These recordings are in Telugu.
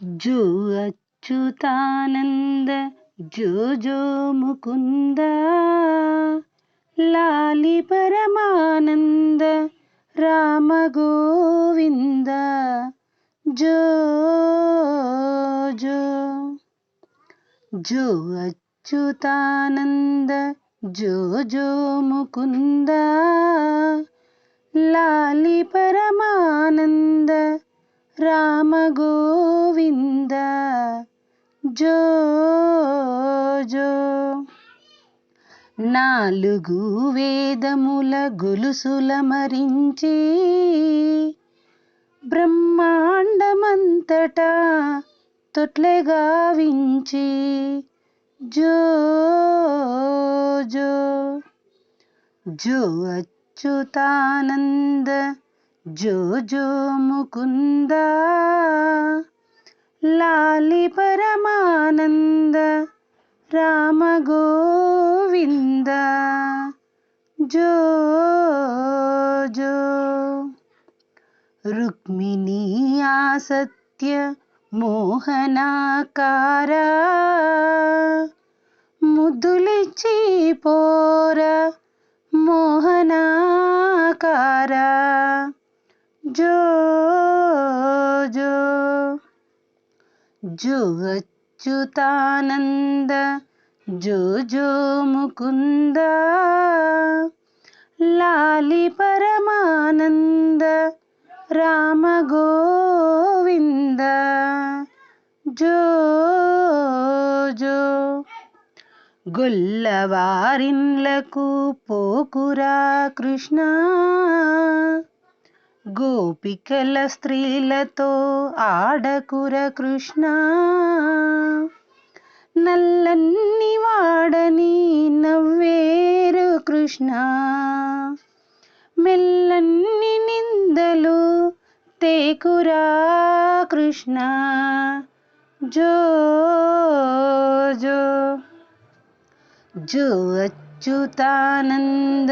జో అచ్యుతానంద జో జో ముకుంద లాలి పరమానంద రామ గోవింద జో జో జో అచ్యుతానంద జో జో ముకుంద లాలి పరమానంద రామ గోవింద జో జో. నాలుగు వేదముల గొలుసుల మరించి బ్రహ్మాండమంతటా తొట్లె గావించి. జో జో. జో అచ్యుతానంద జో జో ముకుందా. లాలి పరమానంద రామ గోవింద. జో జో. రుక్మిణీ ఆసత్య మోహనాకార ముద్దులిచ్చి పోర మోహనాకార. జో జో జో అచ్యుతానంద జో జో ముకుంద లాలి పరమానంద రామ గోవింద జో జో గొల్లవారిన్లకు పోకురా కృష్ణ. గోపికల స్త్రీలతో ఆడకుర కృష్ణ. నల్లన్ని వాడని నవ్వేరు కృష్ణ. మెల్లన్ని నిందలు తేకురా కృష్ణ. జో జో జో అచ్యుతానంద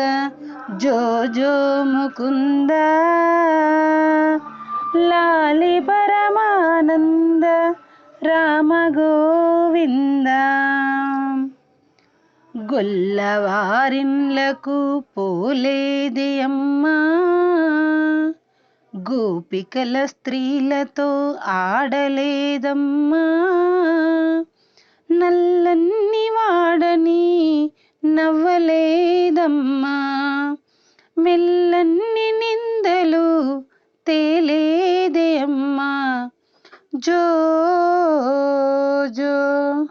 జో జో ముకుంద. లాలి పరమానంద రామ గోవింద. గొల్లవారిన్లకు పోలేది అమ్మా. గోపికల స్త్రీలతో ఆడలేదమ్మా. నల్లన్ని వాడ నవ్వలేదమ్మా. మెల్లన్ని నిందలు తేలేదే అమ్మా. జో జో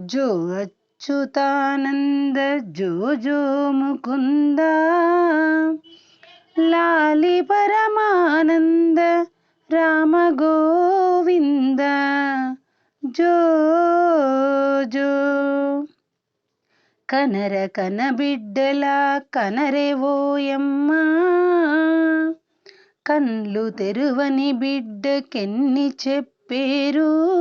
జో అచ్యుతానంద జో జో ముకుంద. లాలి పరమానంద కనర కన బిడ్డలా కనరేవోయమ్మా కన్లు తెరువని బిడ్డకెన్ని చెప్పేరు?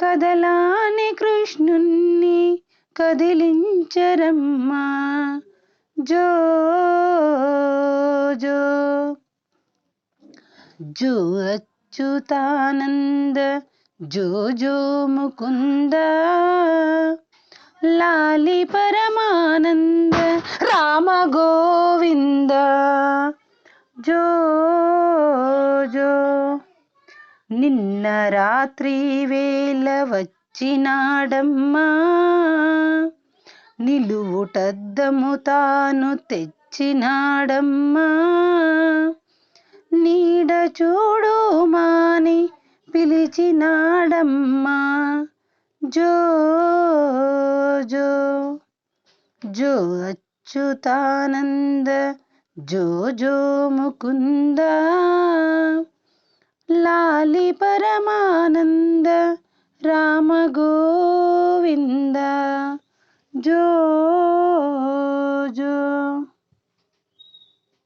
కదలాని కృష్ణుణ్ణి కదిలించరమ్మా. జో జో. జో అచ్యుతానంద జో జో ముకుంద. లాలి పరమానంద రామ గోవింద. జో జో. నిన్న రాత్రి వేళ వచ్చినాడమ్మా. నిలువుటద్దము తాను తెచ్చినాడమ్మా. నీడ చూడు మాని పిలిచినాడమ్మా. జో జో జో అచ్యుతానంద జో జో ముకుంద లాలి పరమానంద రామ గోవింద జో